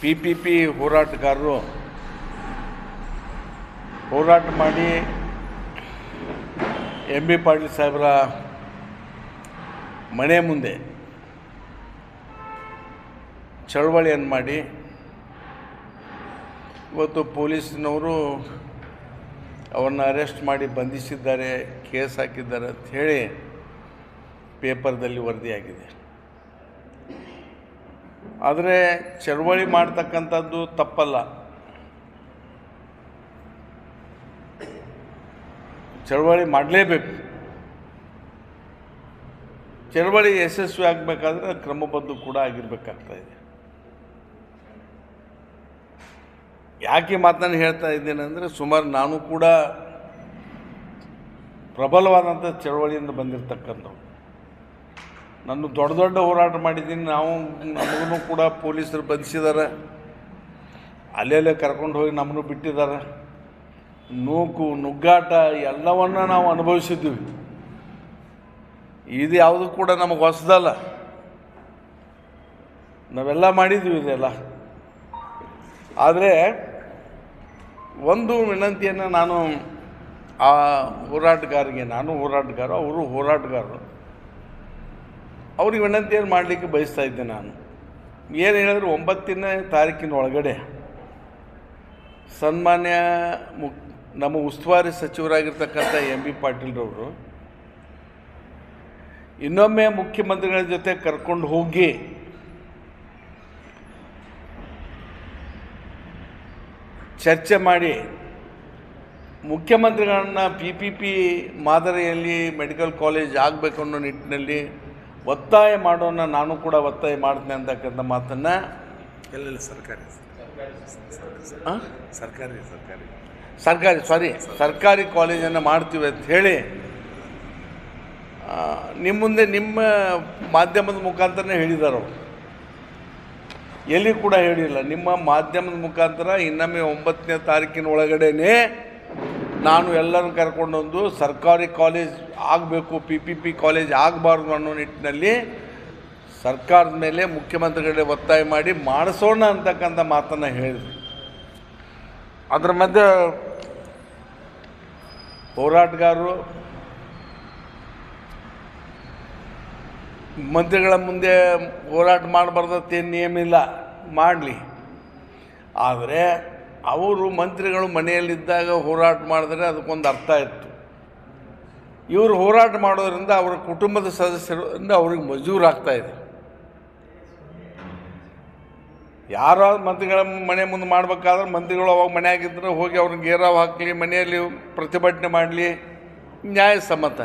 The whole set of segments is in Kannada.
ಪಿ ಪಿ ಪಿ ಹೋರಾಟಗಾರರು ಹೋರಾಟ ಮಾಡಿ ಎಂ ಬಿ ಪಾಟೀಲ್ ಸಾಹೇಬರ ಮನೆ ಮುಂದೆ ಚಳವಳಿಯನ್ನು ಮಾಡಿ ಇವತ್ತು ಪೊಲೀಸ್ನವರು ಅವ್ರನ್ನ ಅರೆಸ್ಟ್ ಮಾಡಿ ಬಂಧಿಸಿದ್ದಾರೆ, ಕೇಸ್ ಹಾಕಿದ್ದಾರೆ ಅಂತ ಹೇಳಿ ಪೇಪರ್ದಲ್ಲಿ ವರದಿಯಾಗಿದೆ. ಆದರೆ ಚಳವಳಿ ಮಾಡ್ತಕ್ಕಂಥದ್ದು ತಪ್ಪಲ್ಲ. ಚಳವಳಿ ಮಾಡಲೇಬೇಕು. ಚಳವಳಿ ಯಶಸ್ವಿ ಆಗಬೇಕಾದ್ರೆ ಕ್ರಮಬದ್ಧ ಕೂಡ ಆಗಿರಬೇಕಾಗ್ತಾ ಇದೆ. ಯಾಕೆ ಮಾತನ್ನು ಹೇಳ್ತಾ ಇದ್ದೇನೆ ಅಂದರೆ ಸುಮಾರು ನಾನು ಕೂಡ ಪ್ರಬಲವಾದಂಥ ಚಳವಳಿಯಿಂದ ಬಂದಿರತಕ್ಕಂಥವು ನಾನು ದೊಡ್ಡ ದೊಡ್ಡ ಹೋರಾಟ ಮಾಡಿದ್ದೀನಿ. ನಾವು ನಮಗೂ ಕೂಡ ಪೊಲೀಸರು ಬಂಧಿಸಿದ್ದಾರೆ. ಅಲ್ಲೆಲ್ಲೇ ಕರ್ಕೊಂಡು ಹೋಗಿ ನಮ್ಮನ್ನು ಬಿಟ್ಟಿದ್ದಾರೆ. ನೂಕು, ನುಗ್ಗಾಟ ಎಲ್ಲವನ್ನ ನಾವು ಅನುಭವಿಸಿದ್ದೀವಿ. ಇದು ಯಾವುದು ಕೂಡ ನಮಗೆ ಹೊಸದಲ್ಲ. ನಾವೆಲ್ಲ ಮಾಡಿದ್ದೀವಿ ಇದೆಲ್ಲ. ಆದರೆ ಒಂದು ವಿನಂತಿಯನ್ನು ನಾನು ಆ ಹೋರಾಟಗಾರಿಗೆ, ನಾನು ಹೋರಾಟಗಾರ, ಅವರು ಹೋರಾಟಗಾರರು. ಅವ್ರಿಗೆ ವಿನಂತಿಯನ್ನು ಮಾಡಲಿಕ್ಕೆ ಬಯಸ್ತಾ ಇದ್ದೆ ನಾನು. ಏನು ಹೇಳಿದ್ರು ಒಂಬತ್ತನೇ ತಾರೀಕಿನ ಒಳಗಡೆ ಸನ್ಮಾನ್ಯ ಮುಕ್, ನಮ್ಮ ಉಸ್ತುವಾರಿ ಸಚಿವರಾಗಿರ್ತಕ್ಕಂಥ ಎಂ ಬಿ ಪಾಟೀಲ್ರವರು ಇನ್ನೊಮ್ಮೆ ಮುಖ್ಯಮಂತ್ರಿಗಳ ಜೊತೆ ಕರ್ಕೊಂಡು ಹೋಗಿ ಚರ್ಚೆ ಮಾಡಿ ಮುಖ್ಯಮಂತ್ರಿಗಳನ್ನ ಪಿ ಪಿ ಪಿ ಮಾದರಿಯಲ್ಲಿ ಮೆಡಿಕಲ್ ಕಾಲೇಜ್ ಆಗಬೇಕು ಅನ್ನೋ ನಿಟ್ಟಿನಲ್ಲಿ ಒತ್ತಾಯ ಮಾಡೋಣ ನಾನು ಕೂಡ ಒತ್ತಾಯ ಮಾಡ್ತೇನೆ ಅಂತಕ್ಕಂಥ ಮಾತನ್ನು ಎಲ್ಲ ಸರ್ಕಾರಿ? ಸರ್ಕಾರಿ ಸರ್ಕಾರಿ. ಸರ್ಕಾರಿ ಸಾರಿ ಸರ್ಕಾರಿ ಕಾಲೇಜನ್ನು ಮಾಡ್ತೀವಿ ಅಂತ ಹೇಳಿ ನಿಮ್ಮ ಮುಂದೆ ನಿಮ್ಮ ಮಾಧ್ಯಮದ ಮುಖಾಂತರನೇ ಹೇಳಿದ್ದಾರೆ ಅವರು. ಎಲ್ಲಿ ಕೂಡ ಹೇಳಿಲ್ಲ. ನಿಮ್ಮ ಮಾಧ್ಯಮದ ಮುಖಾಂತರ ಇನ್ನೊಮ್ಮೆ ಒಂಬತ್ತನೇ ತಾರೀಕಿನ ಒಳಗಡೆನೇ ನಾನು ಎಲ್ಲರನ್ನು ಕರ್ಕೊಂಡೊಂದು ಸರ್ಕಾರಿ ಕಾಲೇಜ್ ಆಗಬೇಕು ಪಿ ಪಿ ಪಿ ಕಾಲೇಜ್ ಆಗಬಾರ್ದು ಅನ್ನೋ ನಿಟ್ಟಿನಲ್ಲಿ ಸರ್ಕಾರದ ಮೇಲೆ ಮುಖ್ಯಮಂತ್ರಿಗಳಿಗೆ ಒತ್ತಾಯ ಮಾಡಿ ಮಾಡಿಸೋಣ ಅಂತಕ್ಕಂಥ ಮಾತನ್ನು ಹೇಳಿದ್ರು. ಅದರ ಮಧ್ಯೆ ಹೋರಾಟಗಾರರು, ಮಂತ್ರಿಗಳ ಮುಂದೆ ಹೋರಾಟ ಮಾಡಬಾರ್ದತ್ತೇನು ನಿಯಮ ಇಲ್ಲ, ಮಾಡಲಿ. ಆದರೆ ಅವರು ಮಂತ್ರಿಗಳು ಮನೆಯಲ್ಲಿದ್ದಾಗ ಹೋರಾಟ ಮಾಡಿದ್ರೆ ಅದಕ್ಕೊಂದು ಅರ್ಥ ಇತ್ತು. ಇವರು ಹೋರಾಟ ಮಾಡೋದ್ರಿಂದ ಅವರ ಕುಟುಂಬದ ಸದಸ್ಯರಿಂದ ಅವ್ರಿಗೆ ಮಜೂರಾಗ್ತಾ ಇದೆ. ಯಾರೋ ಮಂತ್ರಿಗಳ ಮನೆ ಮುಂದೆ ಮಾಡಬೇಕಾದ್ರೆ ಮಂತ್ರಿಗಳು ಅವಾಗ ಮನೆಯಾಗಿದ್ದರೆ ಹೋಗಿ ಅವ್ರಿಗೆ ಗೇರಾವ್ ಹಾಕಲಿ, ಮನೆಯಲ್ಲಿ ಪ್ರತಿಭಟನೆ ಮಾಡಲಿ ನ್ಯಾಯಸಮ್ಮತ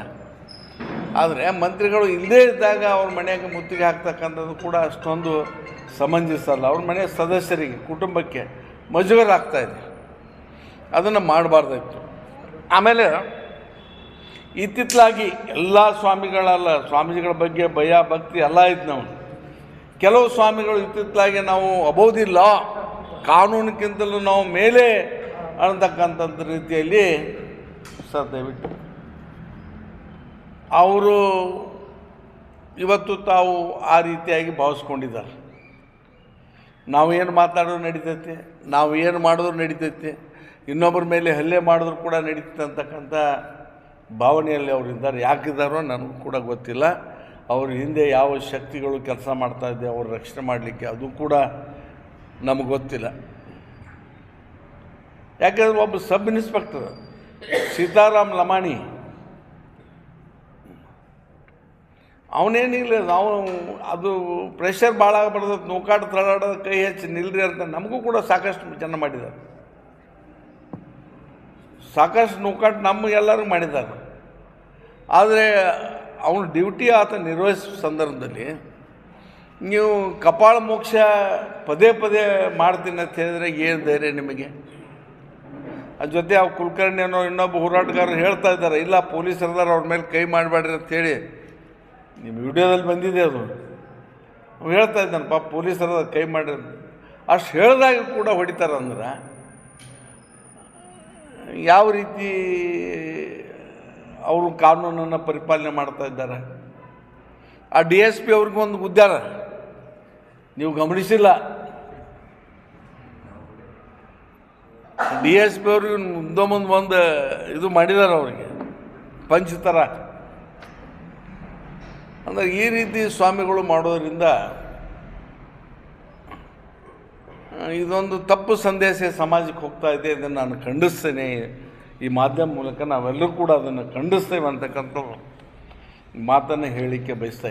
ಆದರೆ ಮಂತ್ರಿಗಳು ಇಲ್ಲದೇ ಇದ್ದಾಗ ಅವ್ರ ಮನೆಗೆ ಮುತ್ತಿಗೆ ಹಾಕ್ತಕ್ಕಂಥದ್ದು ಕೂಡ ಅಷ್ಟೊಂದು ಸಮಂಜಸ ಅಲ್ಲ ಅವ್ರ ಮನೆಯ ಸದಸ್ಯರಿಗೆ, ಕುಟುಂಬಕ್ಕೆ. ಮಜೂರ ಆಗ್ತಾ ಇದೆ. ಅದನ್ನು ಮಾಡಬಾರ್ದಾಗಿತ್ತು ಆಮೇಲೆ ಇತ್ತಿತ್ತಲಾಗಿ ಎಲ್ಲ ಸ್ವಾಮಿಗಳಲ್ಲ, ಸ್ವಾಮೀಜಿಗಳ ಬಗ್ಗೆ ಭಯ, ಭಕ್ತಿ ಎಲ್ಲ ಇದ್ದು ನಾವು. ಕೆಲವು ಸ್ವಾಮಿಗಳು ಇತ್ತಿತ್ತಲಾಗಿ ನಾವು ಅಬೋದಿಲ್ಲ. ಕಾನೂನಿಗಿಂತಲೂ ನಾವು ಮೇಲೆ ಅನ್ನತಕ್ಕಂಥದ್ದು ರೀತಿಯಲ್ಲಿ ಸರ್, ದಯವಿಟ್ಟು. ಅವರು ಇವತ್ತು ತಾವು ಆ ರೀತಿಯಾಗಿ ಭಾವಿಸ್ಕೊಂಡಿದ್ದಾರೆ. ನಾವು ಏನು ಮಾತಾಡೋದು ನಡೀತೈತೆ, ನಾವು ಏನು ಮಾಡಿದ್ರು ನಡೀತೈತೆ, ಇನ್ನೊಬ್ಬರ ಮೇಲೆ ಹಲ್ಲೆ ಮಾಡಿದ್ರು ಕೂಡ ನಡೀತೈತೆ ಅಂತಕ್ಕಂಥ ಭಾವನೆಯಲ್ಲಿ ಅವರು ಇದ್ದಾರೆ. ಯಾಕಿದ್ದಾರೋ ನನಗೂ ಕೂಡ ಗೊತ್ತಿಲ್ಲ. ಅವ್ರ ಹಿಂದೆ ಯಾವ ಶಕ್ತಿಗಳು ಕೆಲಸ ಮಾಡ್ತಾ ಇದೆ, ಅವ್ರ ರಕ್ಷಣೆ ಮಾಡಲಿಕ್ಕೆ ಅದು ಕೂಡ ನಮಗೆ ಗೊತ್ತಿಲ್ಲ. ಯಾಕೆಂದ್ರೆ ಒಬ್ಬ ಸಬ್ ಇನ್ಸ್ಪೆಕ್ಟರ್, ಸೀತಾರಾಮ್ ಲಮಾಣಿ ಅವನೇನಿಲ್ಲ, ನಾವು ಅದು ಪ್ರೆಷರ್ ಭಾಳ ಬರ್ತದೆ ನೂಕಾಟ ತಳಾಡೋದು ಕೈ ಹೆಚ್ಚಿ ನಿಲ್ರಿ ಅಂತ ನಮಗೂ ಕೂಡ ಸಾಕಷ್ಟು ಜನ ಮಾಡಿದ್ದಾರೆ. ಸಾಕಷ್ಟು ನೂಕಾಟ ಎಲ್ಲರೂ ಮಾಡಿದ್ದಾರೆ. ಆದರೆ ಅವನ ಡ್ಯೂಟಿ ಆತ ನಿರ್ವಹಿಸೋ ಸಂದರ್ಭದಲ್ಲಿ ನೀವು ಕಪಾಳ ಮೋಕ್ಷ ಪದೇ ಪದೇ ಮಾಡ್ತೀನಿ ಅಂತ ಹೇಳಿದ್ರೆ ಏನು ಧೈರ್ಯ ನಿಮಗೆ? ಅದ್ರ ಜೊತೆ ಆ ಕುಲಕರ್ಣಿ ಅನ್ನೋ ಇನ್ನೊಬ್ಬ ಹೋರಾಟಗಾರರು ಹೇಳ್ತಾ ಇದ್ದಾರೆ, ಇಲ್ಲ ಪೊಲೀಸರದಾರ ಅವ್ರ ಮೇಲೆ ಕೈ ಮಾಡಬೇಡ್ರಿ ಅಂತ ಹೇಳಿ. ನಿಮ್ಮ ವಿಡಿಯೋದಲ್ಲಿ ಬಂದಿದೆ ಅದು. ಅವ್ನು ಹೇಳ್ತಾ ಇದ್ದಾನೆ, ಪಾಪ ಪೊಲೀಸರ ಕೈ ಮಾಡಿ. ಅಷ್ಟು ಹೇಳಿದಾಗ ಕೂಡ ಹೊಡಿತಾರೆ ಅಂದ್ರೆ, ಯಾವ ರೀತಿ ಅವರು ಕಾನೂನನ್ನು ಪರಿಪಾಲನೆ ಮಾಡ್ತಾ ಇದ್ದಾರೆ. ಆ ಡಿ ಎಸ್ ಪಿ ಅವ್ರಿಗೊಂದು ಗುದ್ದಾರ ನೀವು ಗಮನಿಸಿಲ್ಲ? ಡಿ ಎಸ್ ಪಿ ಅವ್ರಿಗೆ ಮುಂದೆ ಒಂದು ಇದು ಮಾಡಿದ್ದಾರೆ ಅವರಿಗೆ, ಪಂಚ್ ಥರ ಅಂದರೆ ಈ ರೀತಿ ಸ್ವಾಮಿಗಳು ಮಾಡೋದರಿಂದ ಇದೊಂದು ತಪ್ಪು ಸಂದೇಶ ಸಮಾಜಕ್ಕೆ ಹೋಗ್ತಾ ಇದೆ ಅದನ್ನು ನಾನು ಖಂಡಿಸ್ತೇನೆ. ಈ ಮಾಧ್ಯಮ ಮೂಲಕ ನಾವೆಲ್ಲರೂ ಕೂಡ ಅದನ್ನು ಖಂಡಿಸ್ತೇವೆ ಅಂತಕ್ಕಂಥ ಮಾತನ್ನು ಹೇಳಲಿಕ್ಕೆ ಬಯಸ್ತಾ